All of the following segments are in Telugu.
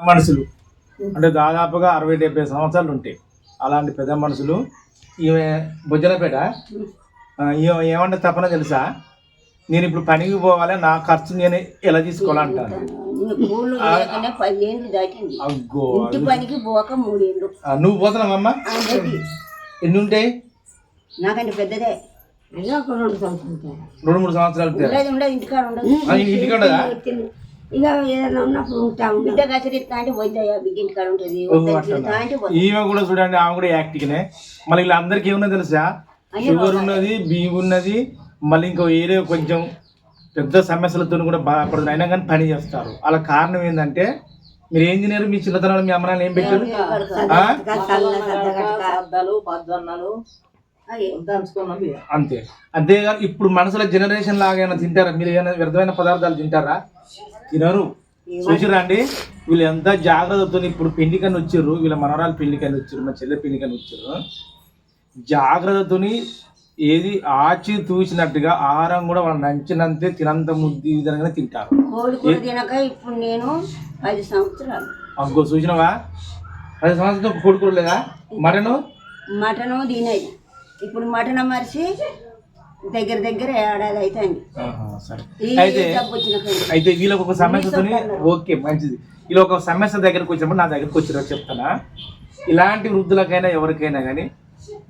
మనుషులు. అంటే దాదాపుగా అరవై డెబ్బై సంవత్సరాలు ఉంటాయి అలాంటి పెద్ద మనుషులు. ఈమె ఆ, ఈమె ఏమంటే తప్పన తెలుసా? నేను ఇప్పుడు పనికి పోవాలి నా ఖర్చు నేను ఎలా తీసుకోవాలంటాను అగ్గో నువ్వు పోతున్నావమ్మా ఎన్ని ఉంటాయి నాకంటే పెద్దదే. రెండు మూడు సంవత్సరాలు ఇంటికాడ ఇక ఏదైనా ఉన్నప్పుడు ఉంటా బిడ్డ కసిరిస్తా అంటే ఉంటుంది. ఈమె కూడా చూడండి ఆమె కూడా యాక్టివ్నే మళ్ళీ వీళ్ళందరికీ ఏమన్నా తెలుసా? షుగర్ ఉన్నది బియ్యం ఉన్నది మళ్ళీ ఇంకో వేరే కొంచెం పెద్ద సమస్యలతో కూడా బాధపడుతుంది అయినా కానీ పని చేస్తారు. అలా కారణం ఏంటంటే మీరు ఏం తినారు మీ చిన్నతనంలో మీ అమ్మ నాన్న ఏం పెట్టారు? అంతే అంతేగాని ఇప్పుడు మనసులో జనరేషన్ లాగా ఏమైనా తింటారా? మీరు ఏమైనా వ్యర్థమైన పదార్థాలు తింటారా? తినరు. చూసిరా అండి వీళ్ళు ఎంత జాగ్రత్తతో ఇప్పుడు పెళ్ళికని వచ్చారు వీళ్ళ మనవరాలు పెళ్ళికని వచ్చారు మా చెల్లె పెళ్ళికని వచ్చారు జాగ్రత్తతోని ఏది ఆచి తూసినట్టుగా ఆహారం కూడా వాళ్ళు నంచినంతే తినంత ముద్ది విధంగా తింటారు. తినక ఇప్పుడు నేను ఐదు సంవత్సరాలు. అగ్గో చూసినవా? పది సంవత్సరం కొడుకురు లేదా? మటను? మటను? తినేది. ఇప్పుడు మటన్ మరిచి దగ్గర దగ్గర ఏడాది అయితే. అయితే వీళ్ళకి ఒక సమస్యతోని ఓకే మంచిది. వీళ్ళు ఒక సమస్య దగ్గరకు వచ్చినప్పుడు నా దగ్గరకు వచ్చిన చెప్తానా ఇలాంటి వృద్ధులకైనా ఎవరికైనా కానీ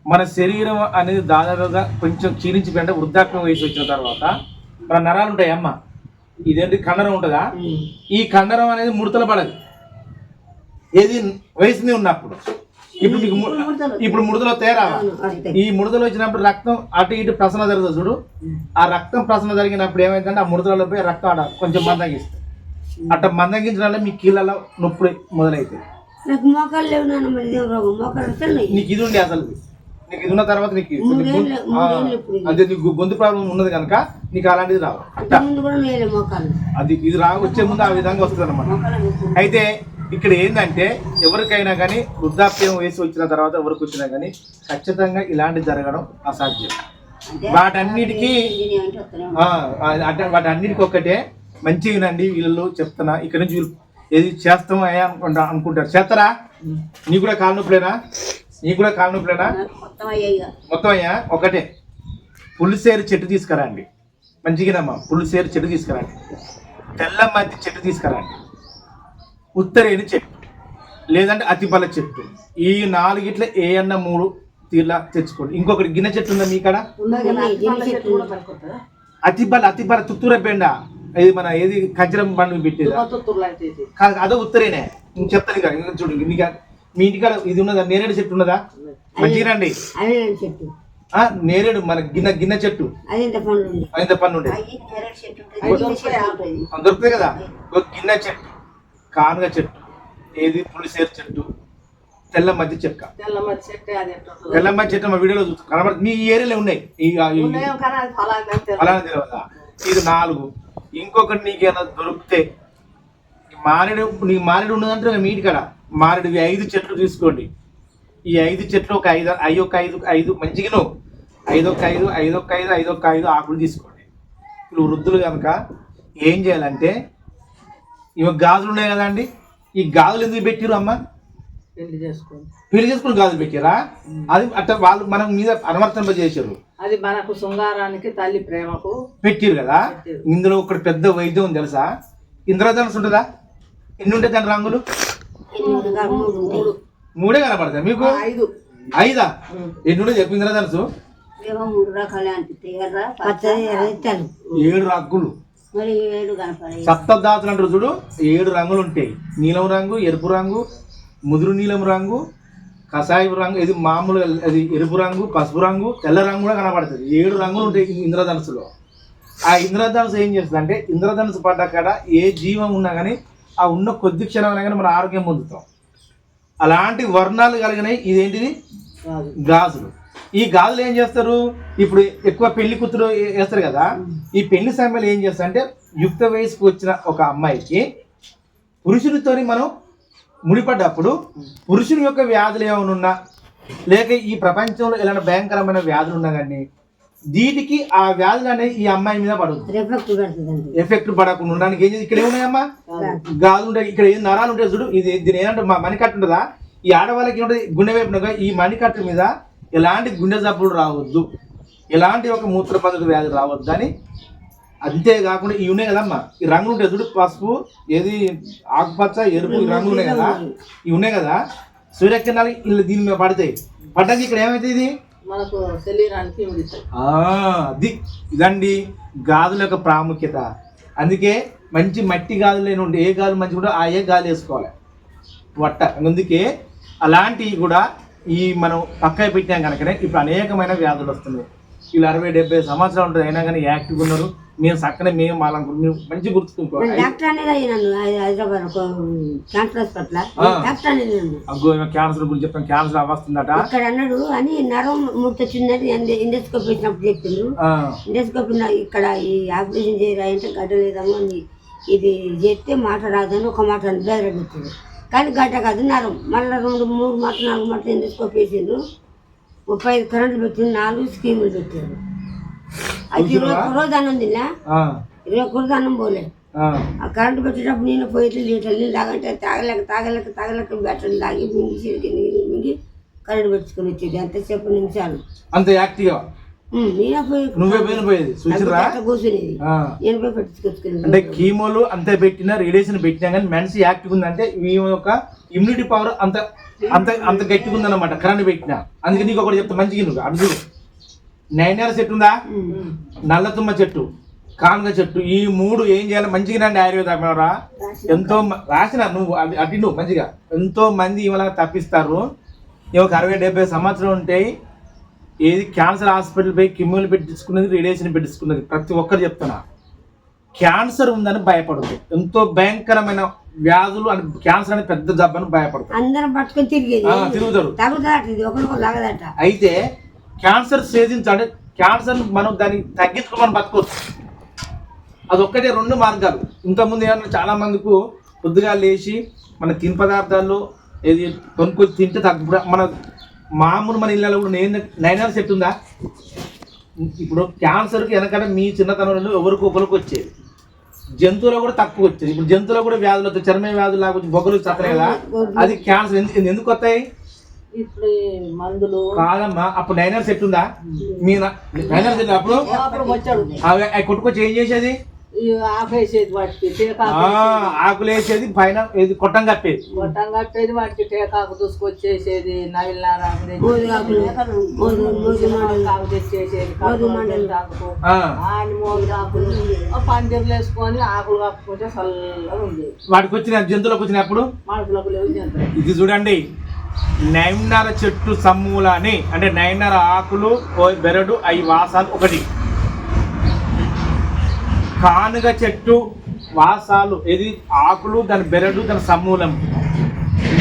మన శరీరం అనేది దాదాపుగా కొంచెం క్షీణించిపోయింటే వృద్ధాప్యం వయసు వచ్చిన తర్వాత. మన నరాలు ఉంటాయి అమ్మ. ఇదేంటి కండరం ఉంటుందా? ఈ కండరం అనేది ముడతలు పడదు. ఏది వయసు మీద ఉన్నప్పుడు. ఇప్పుడు నీకు ము- ఇప్పుడు ముడతలు తేరా ఈ ముడతలు వచ్చినప్పుడు రక్తం అటు ఇటు ప్రసరణ జరుగుతుంది చూడు. ఆ రక్తం ప్రసరణ జరిగినప్పుడు ఏమైందంటే ఆ ముడతలలో పోయి రక్తం ఆడ కొంచెం మందగిస్తుంది అట్లా మందగించడం వల్ల మీ కీళ్ళలో నొప్పులు మొదలవుతాయి నాకు మోకాలు లేవు నాన్న మరి ఇదేం రోగం. మోకాలు వస్తున్నాయి నీకు ఇది ఉండే అసలు. నీకు ఇది ఉన్న తర్వాత నీకు. అదే నీకు గొంతు ప్రాబ్లం ఉన్నది కనుక నీకు అలాంటిది రావు. అది ఇది రా వచ్చే ముందు ఆ విధంగా వస్తుంది అనమాట అయితే ఇక్కడ ఏంటంటే ఎవరికైనా కానీ వృద్ధాప్యం వయసు వచ్చిన తర్వాత ఎవరికి వచ్చినా కానీ ఖచ్చితంగా ఇలాంటి జరగడం అసాధ్యం. వాటన్నిటికీ అంటే వాటన్నిటికీ ఒక్కటే మంచిగా వినండి వీళ్ళు చెప్తున్నా. ఇక్కడ నుంచి ఏది చేస్తాం అయ్యా అనుకుంటా అనుకుంటారు. చేస్తారా? నీకు కూడా కాలు నొప్పులేనా? నీకు కూడా కాలు నొప్పులేనా? మొత్తం అయ్యా ఒకటే. పులిసేరు చెట్టు తీసుకురండి. మంచిగానమ్మా పులిసేరు చెట్టు తీసుకురండి. తెల్ల మధ్య చెట్టు తీసుకురండి. ఉత్తరేణి చెట్టు లేదంటే అతిపల చెట్టు. ఈ నాలుగిట్ల ఏ అన్న మూడు తీర్లా తెచ్చుకోండి. ఇంకొకటి గిన్నె చెట్టు ఉందా మీ కాడ? అతిబల అతిబల తుత్తూర బెండ ఇది మన ఏది ఖజ్రం బండ్లు పెట్టేది? అదో ఉత్తరేనే. నేను చెప్తాను ఇంకా ఇంకా చూడు నీకు మీ ఇంటికాడ ఇది ఉన్నదా? నేరేడు చెట్టు ఉన్నదా? ఆ, నేరేడు మన గిన్నె గిన్నె చెట్టు. అదే ఇంత పండ్లు ఉంది. ఇంత పన్ను దొరుకుతాయి, కదా ఒక గిన్నె చెట్టు. కానుగ చెట్టు ఏది పులిసేరు చెట్టు తెల్ల మధ్య చెక్క. తెల్ల మధ్య చెట్టు మా వీడియోలో చూస్తూ కనబడుతుంది మీ ఏరియాలో ఉన్నాయి. ఫలానా తెలియదు. ఇది నాలుగు. ఇంకొకటి నీకేమైనా దొరికితే మారేడు నీకు మారేడు ఉన్నదంటే మీ ఇంటికాడ. మారేడు ఐదు చెట్లు తీసుకోండి. ఈ ఐదు చెట్లు ఒక ఐదు ఐదు ఒక ఐదు ఐదు మంచిగా నువ్వు. ఐదు ఒక ఐదు ఐదు ఒక ఐదు ఐదు ఒక ఐదు ఆకులు తీసుకోండి. ఇప్పుడు వృద్ధులు కనుక ఏం చేయాలంటే ఇవి గాజులు ఉన్నాయి కదా అండి ఈ గాజులు ఎందుకు పెట్టిరు అమ్మ? పెళ్ళి చేసుకోండి. పెళ్ళి చేసుకుని గాజులు పెట్టారా అది అట్లా వాళ్ళు మనం మీద అనువర్తింప చేశారు అది మనకు శృంగారానికి తల్లి ప్రేమకు పెట్టిరు కదా. ఇందులో ఒకటి పెద్ద వైద్యం ఉంది తెలుసా? ఇంద్రధనుసు ఉంటుందా? ఎన్ని ఉంటాయి దాని రంగులు? మూడు. కనపడతాయి మీకు? ఐదు. ఐదా? ఎన్ని ఉంటాయి చెప్పు ఇంద్రధనుసు? ఏడు రంగులు సప్తదాతులు అంటారు చూడు ఏడు రంగులు ఉంటాయి. నీలం రంగు ఎరుపు రంగు ముదురు నీలం రంగు కషాయపు రంగు ఇది మామూలు అది ఎరుపు రంగు పసుపు రంగు తెల్ల రంగు కూడా కనపడుతుంది ఏడు రంగులు ఉంటాయి ఇంద్రధనుసులో. ఆ ఇంద్రధనుసు ఏం చేస్తుంది అంటే ఇంద్రధనుసు పడ్డ కాడ ఏ జీవం ఉన్నా కానీ ఆ ఉన్న కొద్ది క్షణం కానీ మన ఆరోగ్యం పొందుతాం. అలాంటి వర్ణాలు కలిగినాయి ఇదేంటిది? గాజులు. ఈ గాజులు ఏం చేస్తారు? ఇప్పుడు ఎక్కువ పెళ్ళి కూతురు వేస్తారు కదా ఈ పెళ్ళి సమయంలో ఏం చేస్తారు అంటే యుక్త వయసుకు వచ్చిన ఒక అమ్మాయికి పురుషునితోని మనం ముడిపడ్డప్పుడు పురుషుని యొక్క వ్యాధులు ఏమైనా ఉన్నా లేక ఈ ప్రపంచంలో ఎలాంటి భయంకరమైన వ్యాధులు ఉన్నా కానీ వీటికి ఆ వ్యాధులు అనేవి ఈ అమ్మాయి మీద పడదు ఎఫెక్ట్ పడకుండా ఉండడానికి ఏం ఇక్కడ ఏమున్నాయమ్మా గాజు ఉంటాయి ఇక్కడ ఏం నరాలు ఉంటాయి చూడు ఇది దీని ఏంటంటే మా మణికట్టు ఉంటుందా? ఈ ఆడవాళ్ళకి ఏముంటుంది? గుండె వైపు ఈ మణికట్టు మీద ఎలాంటి గుండె జబ్బులు రావద్దు. ఎలాంటి ఒక మూత్రపద్ధతి వ్యాధి రావద్దు అని అంతేకాకుండా ఇవి ఉన్నాయి కదమ్మా. ఈ రంగులు ఉంటాయి చూడు పసుపు ఏది ఆకుపచ్చ ఎరుపు ఈ రంగులు ఉన్నాయి కదా. ఇవి ఉన్నాయి కదా. సూర్యకిరణాలు ఇల్లు దీని మీద పడతాయి. పడ్డానికి ఇక్కడ ఏమైతే ఇది? మనకు శరీరానికి అది. ఇదండి గాజుల యొక్క ప్రాముఖ్యత. అందుకే మంచి మట్టి గాజులు ఉంటే ఏ గాజు మంచి కూడా ఆ ఏ గాజు వేసుకోవాలి. వట్ట అందుకే అలాంటివి కూడా ఈ మనం పక్కన పెట్టాం కనుకనే ఇప్పుడు అనేకమైన వ్యాధులు వస్తున్నాయి. వీళ్ళు అరవై డెబ్బై సంవత్సరాలు ఉంటుంది అయినా కానీ యాక్టివ్గా ఉన్నారు. మేము చక్కనే మేము మేము మంచి డాక్టర్ ఒక క్యాన్సర్ అగ్గో గురించి చెప్తాం క్యాన్సర్ అవస్తుందట. ఇక్కడ అన్నాడు అని నరం ముడత వచ్చిందని ఇండోస్కోప్ వేసినప్పుడు చెప్పిండు. ఇండోస్కోప్ ఇక్కడ ఈ ఆపరేషన్ చేయరా అంటే గడ్డ లేదమ్మా అని ఇది చేస్తే మాట రాదని ఒక మాట అని బెదర పెట్టాడు. కానీ గడ్డ కాదు నరం. మళ్ళీ రెండు మూడు మాట నాలుగు మాట ఇండోస్కోప్ వేసిండు ముప్పై ఐదు కరెంట్లు పెట్టిండు నాలుగు స్కీములు పెట్టారు అయితే ఇరవై ఒక్క రోజు అన్నం తిన్నా. ఇరవై ఒక్క రోజు అన్నం పోలే. ఆ. కరెంటు పెట్టేటప్పుడు నేను పోయి లీటర్ నీళ్ళు తాగంటే తాగలేక తాగలేక తాగలేక బ్యాటరీ తాగి మింగి చిరిగి మింగి కరెంటు పెట్టుకుని వచ్చేది. ఎంతసేపు నిమిషాలు. అంత యాక్టివ్గా నేనే పోయి నువ్వే పోయిన పోయేది చూసిరా అట్లా కూర్చునేది. ఆ. నేను పోయి పెట్టించుకొచ్చుకునేది? అంటే కీమోలు అంతే పెట్టినా రేడియేషన్ పెట్టినా కానీ మనిషి యాక్టివ్ ఉందంటే ఈ యొక్క ఇమ్యూనిటీ పవర్ అంత అంత అంత గట్టిగా ఉందన్నమాట కరెంట్ పెట్టినా. అందుకే నీకు ఒకటి చెప్తా మంచిగా నువ్వు అటు చూడు. నైనార చెట్టు ఉందా? నల్లతుమ్మ చెట్టు కానుగ చెట్టు ఈ మూడు ఏం చేయాలి? మంచిగా రండి ఆయుర్వేద డాక్టరా ఎంతో మ- రాసిన నువ్వు అది అటు నువ్వు మంచిగా. ఎంతో మంది ఇవాళ తప్పిస్తారు. ఈ ఒక అరవై డెబ్బై సంవత్సరం ఉంటాయి. ఏది క్యాన్సర్ హాస్పిటల్ పోయి కిమ్మోలు పెట్టించుకున్నది రేడియేషన్ పెట్టించుకున్నది ప్రతి ఒక్కరు చెప్తున్నా. క్యాన్సర్ ఉందని భయపడదు ఎంతో భయంకరమైన వ్యాధులు అని క్యాన్సర్ అనే పెద్ద జబ్బని భయపడతారు అందరం పట్టుకొని తిరుగుతారు. అయితే క్యాన్సర్ సేధించాలి క్యాన్సర్ మనం దాన్ని తగ్గించుకోమని బతకొచ్చు. అదొక్కటే రెండు మార్గాలు. ఇంతకుముందు ఏమన్నా చాలా మందికి పొద్దుగా లేచి మన తిని పదార్థాల్లో ఏది కొనుక్కొచ్చి తింటే తగ్గు మన మామూలు మన ఇళ్ళలో కూడా నేను నైనార్ సెట్ ఉందా ఇప్పుడు క్యాన్సర్కి వెనకనే మీ చిన్నతనంలో ఎవరికి ఒకరికి వచ్చేది. జంతువులో కూడా తక్కువ వచ్చేది. ఇప్పుడు జంతువులో కూడా వ్యాధులు వస్తాయి. చర్మ వ్యాధులు లాగా బొగ్గలు కదా. అది క్యాన్సర్ ఎందుకు ఎందుకు వస్తాయి? మందులు. కాదమ్మా అప్పుడు నైనర్ సెట్ ఉందా మీ నైనర్ సెట్ అప్పుడు కొట్టుకొచ్చి ఏం చేసేది? ఈ ఆపేసేది వాటికి టేకాకు ఆకులు వేసేది పైన ఏది కొట్టం కప్పేది గొట్టం కట్టేది వాటికి టేకాకు దూసుకొచ్చేసేది నవిల్ నారాకు తెచ్చేసేది ఆకు ఆ, ఆని మోగు ఆకులు. ఆ. పందిర్లు వేసుకొని ఆకులు కప్పుకుంటే చల్లగా ఉంది వాటికి వచ్చిన జంతువులకు వచ్చినప్పుడు మనుషులకు లేవు జంతువులు. ఇది చూడండి. నైన్నర చెట్టు సమ్మూలని అంటే నైన్నర ఆకులు ఓ బెరడు అవి వాసాలు ఒకటి. కానుగ చెట్టు వాసాలు ఇది ఆకులు దాని బెరడు దాని సమూలం.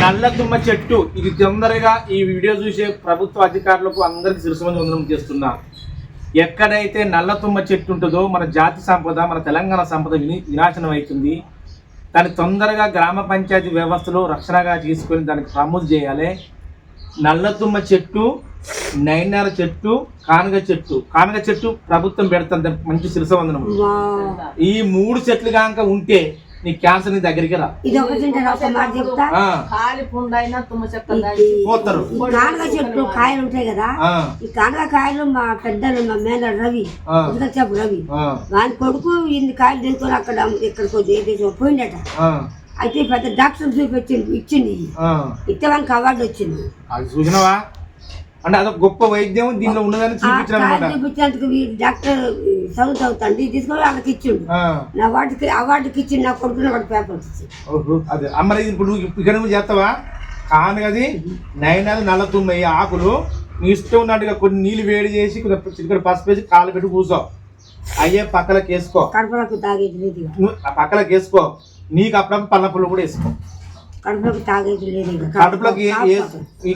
నల్ల తుమ్మ చెట్టు. ఇది తొందరగా ఈ వీడియో చూసే ప్రభుత్వ అధికారులకు అందరికీ శిరసమంది వందనం చేస్తున్నా ఎక్కడైతే నల్ల తుమ్మ చెట్టు ఉంటుందో మన జాతి సంపద మన తెలంగాణ సంపద విని వినాశనం అవుతుంది. దాన్ని తొందరగా గ్రామ పంచాయతీ వ్యవస్థలో రక్షణగా తీసుకొని దానికి ప్రమోట్ చేయాలి. నల్లతుమ్మ చెట్టు నైనార చెట్టు కానుగ చెట్టు. కానుగ చెట్టు ప్రభుత్వం పెడుతుంది దానికి మంచి శిరసవందనం ఈ మూడు చెట్లు కాక ఉంటే నీ క్యాన్సర్ నీ దగ్గరికి రా. ఇది పోతారు. కానగ చెట్లు కాయలు ఉంటాయి కదా ఆ, ఈ కానగ కాయలు మా పెద్దలు మా మేన రవి చెప్పు రవి ఆ, వాని కొడుకు ఇన్ని కాయలు తీసుకొని అక్కడ పోయిండట. ఆ, అయితే పెద్ద డాక్టర్ చూపించింది ఇచ్చింది ఆ. ఇస్తే వానికి అవార్డు వచ్చింది. అది చూసినావా? అంటే అదొక గొప్ప వైద్యం దీనిలో ఉన్నదని చూపించేందుకు డాక్టర్ చదువు చదువుతాండి తీసుకొని వాళ్ళకి ఇచ్చిండు. నా వాటికి అవార్డుకి ఇచ్చిండు నా కొడుకుని వాడి పేపర్ ఇచ్చింది అదే అమ్మరి ఇప్పుడు ఇక్కడ చేస్తావా? కానుగది నైనాలు నల్ల తుమ్మయ్యి ఆకులు నీ ఇష్టం ఉన్నట్టుగా కొన్ని నీళ్ళు వేడి చేసి చిటికడ పసుపు వేసి కాలు పెట్టి కూర్చో. అయ్యే పక్కలకు వేసుకో కడుపులకు తాగేది పక్కలకు వేసుకో నీకు అప్పుడప్పుడు పళ్ళ పుల్ల కూడా వేసుకో. కడుపులకు తాగేది లేదు ఇక. కడుపులోకి ఏ- ఏ- ఈ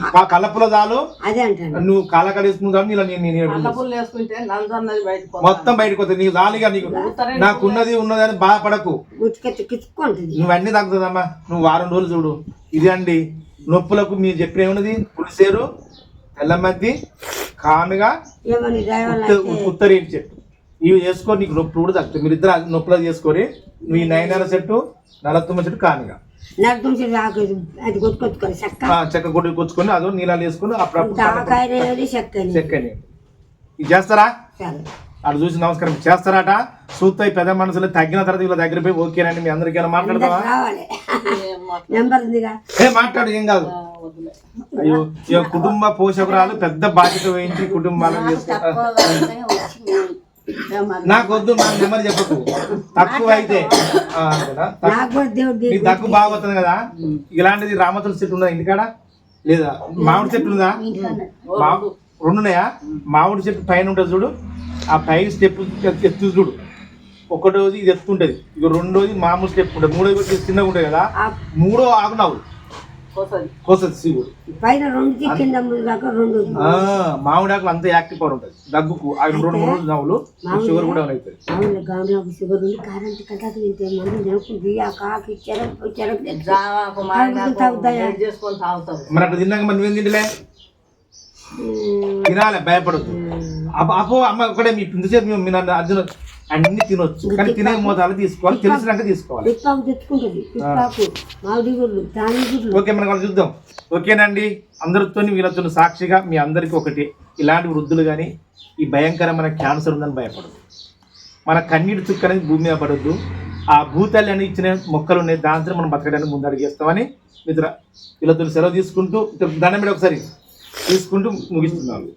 చాలు. అదే అంటాను. నువ్వు చాలు నీళ్ళు అల్లపుల్లు వేసుకుంటే నందన్నది బయటకు మొత్తం బయటకు వస్తుంది నీకు చాలుగా నీకు. నాకున్నది ఉన్నది అని బాధపడకు. గుచ్చికెత్తి కిచ్చుకుంటుంది. నువ్వన్నీ తగ్గుతుందమ్మా. నువ్వు వారం రోజులు చూడు. ఇది అండి. నొప్పులకు మీరు చెప్పిన ఏమున్నది? పులిసేరు తెల్లమద్ది కానుగా ఏమని చెట్టు ఇవి చేసుకొని నీకు నొప్పి కూడా తగ్గుతుంది మీరు ఇద్దరు నొప్పులు చేసుకొని ఈ నయనాల చెట్టు నలతొమ్మిది చెట్టు కానుగా. నరకం చెట్టు ఆకు అది కొట్టుకొచ్చుకోవాలి చెక్క. ఆ, చెక్క కొచ్చుకొని అదో నీళ్ళు వేసుకొని అప్పుడప్పుడు చెక్కని. చెక్కని. ఇది చేస్తారా? సరే. అటు చూసి నమస్కారం. చేస్తారట? సూత్తాయి పెద్ద మనసులో తగ్గిన తర్వాత వీళ్ళ దగ్గర పోయి ఓకేనండి మీ అందరికీ ఏమైనా మాట్లాడదామా రావాలి. ఏం మాట నెంబర్ ఉందిగా. ఏ మాట్లాడు ఏం కాదు. అయ్యో ఈ కుటుంబ పోషకురాలు పెద్ద బాధ్యత వహించి కుటుంబాలను చేసుకుంటా ప్రమాదం. నాకు నెమ్మది చెప్పకు. తక్కువ అయితే? తక్కువ- బాగుతుంది కదా. ఇలాంటిది రామతుల చెట్టు ఉందా ఇంటికాడ? లేదా? మామిడి చెట్టు ఉందా ఇంట్లోనే. మా- రెండు ఉన్నాయా మామిడి చెట్టు పైన ఉంటుంది చూడు. ఆ పైన స్టెప్ ఎత్తు చూడు. ఒకటోది ఇది ఎత్తుంటది ఇక రెండోది మామూలు స్టెప్ ఉంటుంది. మూడోది చిన్నగా ఉంటుంది కదా. మూడో ఆగునావు కోసది. శివుడు. పైన రెండు కింద రెండు ఆ, మామిడి ఆకులు అంత యాక్టివ్ పవర్ ఉంటుంది. దగ్గుకు ఆ రెండు మూడు రోజులు నవ్వులు షుగర్ కూడా అవుతుంది షుగర్ ఉంది కరెంట్ కట్టాక తింటే మంది ఆ కాకి చెరకు చెరకు చేసుకొని తాగుతారు మరి అట్లా తిన్నాక మరి నువ్వేం తింటలే? తినాలి భయపడద్దు. అప్పు అమ్మ ఒకటే మీ ఇంతసేపు మీ అర్జున అన్ని తినొచ్చు. కానీ తినే మోతాలు తీసుకోవాలి. తెలిసినాక తీసుకోవాలి. పిప్పాకు తెచ్చుకుంటుంది. పిప్పాకు మామిడి గుడ్లు దాని గుడ్లు ఓకే మనం వాళ్ళు చూద్దాం. ఓకేనండి. అందరితో వీళ్ళతో సాక్షిగా మీ అందరికీ ఒకటి. ఇలాంటి వృద్ధులు కానీ ఈ భయంకరమైన క్యాన్సర్ ఉందని భయపడదు మన కన్నీటి చుక్క అనేది భూమి మీద పడద్దు. ఆ భూతాలు అని ఇచ్చిన మొక్కలు ఉన్నాయి. దాంతో మనం బతకడానికి ముందడుగు చేస్తామని మిత్ర వీళ్ళతో సెలవు తీసుకుంటూ దండం మీద ఒకసారి తీసుకుంటూ ముగిస్తున్నాను.